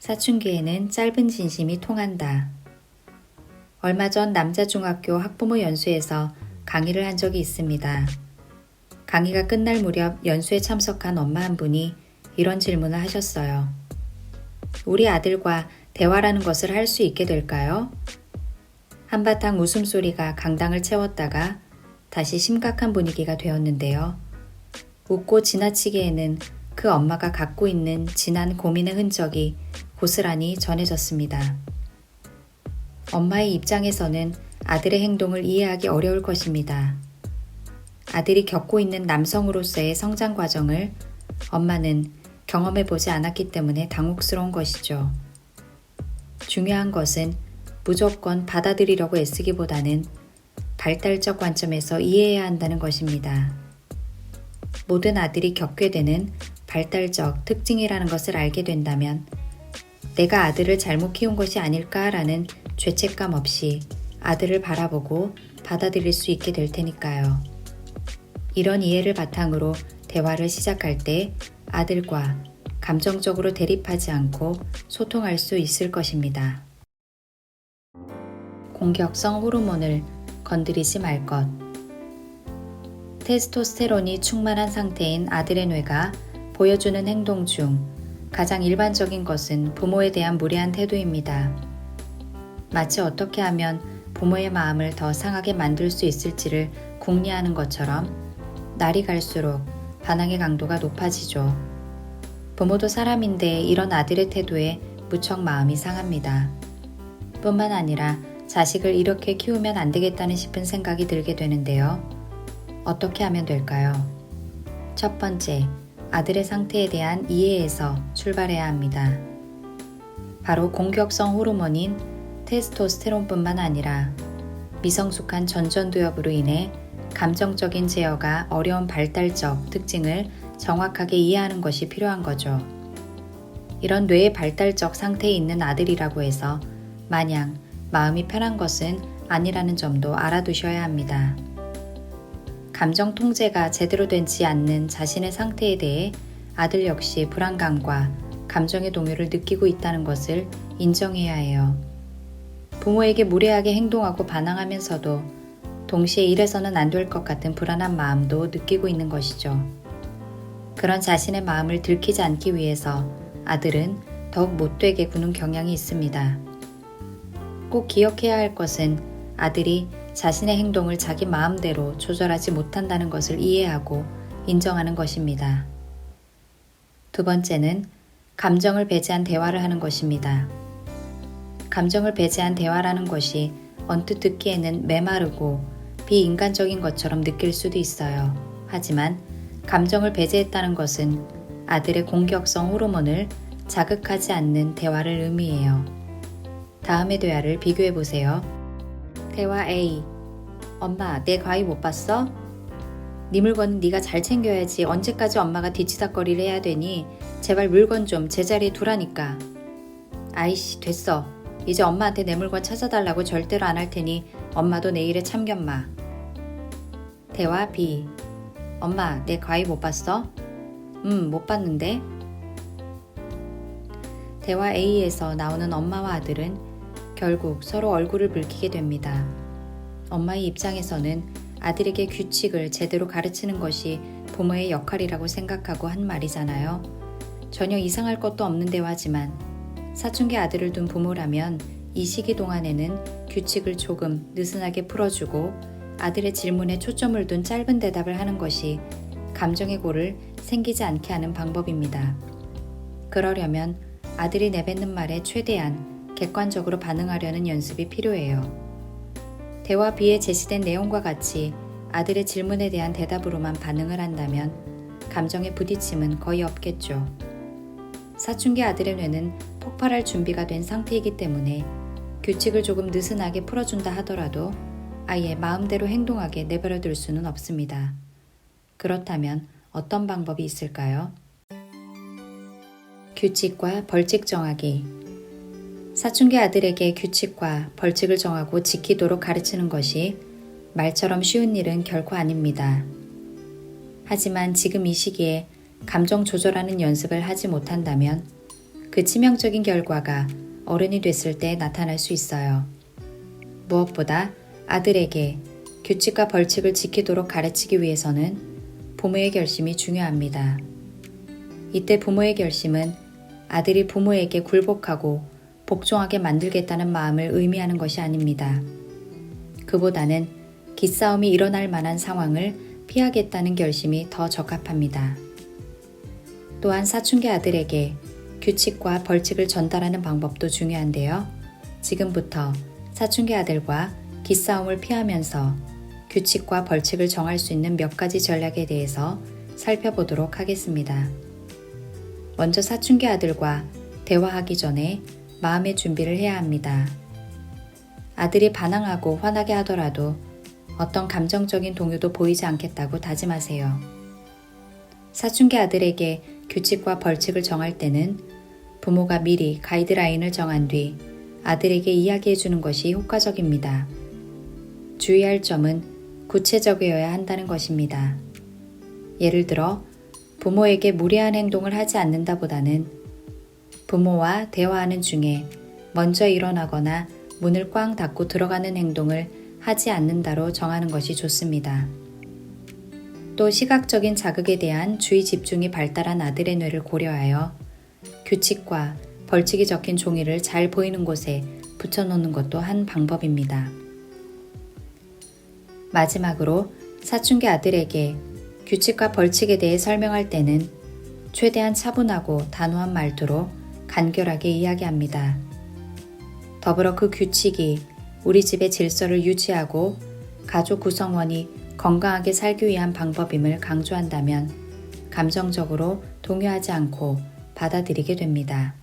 사춘기에는 짧은 진심이 통한다. 얼마 전 남자 중학교 학부모 연수에서 강의를 한 적이 있습니다. 강의가 끝날 무렵 연수에 참석한 엄마 한 분이 이런 질문을 하셨어요. 우리 아들과 대화라는 것을 할 수 있게 될까요? 한바탕 웃음소리가 강당을 채웠다가 다시 심각한 분위기가 되었는데요. 웃고 지나치기에는 그 엄마가 갖고 있는 진한 고민의 흔적이 고스란히 전해졌습니다. 엄마의 입장에서는 아들의 행동을 이해하기 어려울 것입니다. 아들이 겪고 있는 남성으로서의 성장 과정을 엄마는 경험해 보지 않았기 때문에 당혹스러운 것이죠. 중요한 것은 무조건 받아들이려고 애쓰기보다는 발달적 관점에서 이해해야 한다는 것입니다. 모든 아들이 겪게 되는 발달적 특징이라는 것을 알게 된다면 내가 아들을 잘못 키운 것이 아닐까라는 죄책감 없이 아들을 바라보고 받아들일 수 있게 될 테니까요. 이런 이해를 바탕으로 대화를 시작할 때 아들과 감정적으로 대립하지 않고 소통할 수 있을 것입니다. 공격성 호르몬을 건드리지 말 것. 테스토스테론이 충만한 상태인 아들의 뇌가 보여주는 행동 중 가장 일반적인 것은 부모에 대한 무례한 태도입니다. 마치 어떻게 하면 부모의 마음을 더 상하게 만들 수 있을지를 궁리하는 것처럼 날이 갈수록 반항의 강도가 높아지죠. 부모도 사람인데 이런 아들의 태도에 무척 마음이 상합니다. 뿐만 아니라 자식을 이렇게 키우면 안 되겠다는 싶은 생각이 들게 되는데요. 어떻게 하면 될까요? 첫 번째, 아들의 상태에 대한 이해에서 출발해야 합니다. 바로 공격성 호르몬인 테스토스테론뿐만 아니라 미성숙한 전전두엽으로 인해 감정적인 제어가 어려운 발달적 특징을 정확하게 이해하는 것이 필요한 거죠. 이런 뇌의 발달적 상태에 있는 아들이라고 해서 마냥 마음이 편한 것은 아니라는 점도 알아두셔야 합니다. 감정 통제가 제대로 되지 않는 자신의 상태에 대해 아들 역시 불안감과 감정의 동요를 느끼고 있다는 것을 인정해야 해요. 부모에게 무례하게 행동하고 반항하면서도 동시에 이래서는 안 될 것 같은 불안한 마음도 느끼고 있는 것이죠. 그런 자신의 마음을 들키지 않기 위해서 아들은 더욱 못되게 구는 경향이 있습니다. 꼭 기억해야 할 것은 아들이 자신의 행동을 자기 마음대로 조절하지 못한다는 것을 이해하고 인정하는 것입니다. 두 번째는 감정을 배제한 대화를 하는 것입니다. 감정을 배제한 대화라는 것이 언뜻 듣기에는 메마르고 비인간적인 것처럼 느낄 수도 있어요. 하지만 감정을 배제했다는 것은 아들의 공격성 호르몬을 자극하지 않는 대화를 의미해요. 다음의 대화를 비교해 보세요. 대화 A. 엄마, 내 과외 못 봤어? 네 물건은 네가 잘 챙겨야지 언제까지 엄마가 뒤치다거리를 해야 되니 제발 물건 좀 제자리에 두라니까. 아이씨, 됐어. 이제 엄마한테 내 물건 찾아달라고 절대로 안 할 테니 엄마도 내 일에 참견마. 대화 B. 엄마, 내 과외 못 봤어? 음, 못 봤는데. 대화 A에서 나오는 엄마와 아들은 결국 서로 얼굴을 붉히게 됩니다. 엄마의 입장에서는 아들에게 규칙을 제대로 가르치는 것이 부모의 역할이라고 생각하고 한 말이잖아요. 전혀 이상할 것도 없는 대화지만 사춘기 아들을 둔 부모라면 이 시기 동안에는 규칙을 조금 느슨하게 풀어주고 아들의 질문에 초점을 둔 짧은 대답을 하는 것이 감정의 골을 생기지 않게 하는 방법입니다. 그러려면 아들이 내뱉는 말에 최대한 객관적으로 반응하려는 연습이 필요해요. 대화 B에 제시된 내용과 같이 아들의 질문에 대한 대답으로만 반응을 한다면 감정의 부딪힘은 거의 없겠죠. 사춘기 아들의 뇌는 폭발할 준비가 된 상태이기 때문에 규칙을 조금 느슨하게 풀어준다 하더라도 아예 마음대로 행동하게 내버려 둘 수는 없습니다. 그렇다면 어떤 방법이 있을까요? 규칙과 벌칙 정하기. 사춘기 아들에게 규칙과 벌칙을 정하고 지키도록 가르치는 것이 말처럼 쉬운 일은 결코 아닙니다. 하지만 지금 이 시기에 감정 조절하는 연습을 하지 못한다면 그 치명적인 결과가 어른이 됐을 때 나타날 수 있어요. 무엇보다 아들에게 규칙과 벌칙을 지키도록 가르치기 위해서는 부모의 결심이 중요합니다. 이때 부모의 결심은 아들이 부모에게 굴복하고 복종하게 만들겠다는 마음을 의미하는 것이 아닙니다. 그보다는 기싸움이 일어날 만한 상황을 피하겠다는 결심이 더 적합합니다. 또한 사춘기 아들에게 규칙과 벌칙을 전달하는 방법도 중요한데요. 지금부터 사춘기 아들과 기싸움을 피하면서 규칙과 벌칙을 정할 수 있는 몇 가지 전략에 대해서 살펴보도록 하겠습니다. 먼저 사춘기 아들과 대화하기 전에 마음의 준비를 해야 합니다. 아들이 반항하고 화나게 하더라도 어떤 감정적인 동요도 보이지 않겠다고 다짐하세요. 사춘기 아들에게 규칙과 벌칙을 정할 때는 부모가 미리 가이드라인을 정한 뒤 아들에게 이야기해 주는 것이 효과적입니다. 주의할 점은 구체적이어야 한다는 것입니다. 예를 들어, 부모에게 무례한 행동을 하지 않는다보다는 부모와 대화하는 중에 먼저 일어나거나 문을 꽝 닫고 들어가는 행동을 하지 않는다로 정하는 것이 좋습니다. 또 시각적인 자극에 대한 주의 집중이 발달한 아들의 뇌를 고려하여 규칙과 벌칙이 적힌 종이를 잘 보이는 곳에 붙여놓는 것도 한 방법입니다. 마지막으로 사춘기 아들에게 규칙과 벌칙에 대해 설명할 때는 최대한 차분하고 단호한 말투로 간결하게 이야기합니다. 더불어 그 규칙이 우리 집의 질서를 유지하고 가족 구성원이 건강하게 살기 위한 방법임을 강조한다면 감정적으로 동요하지 않고 받아들이게 됩니다.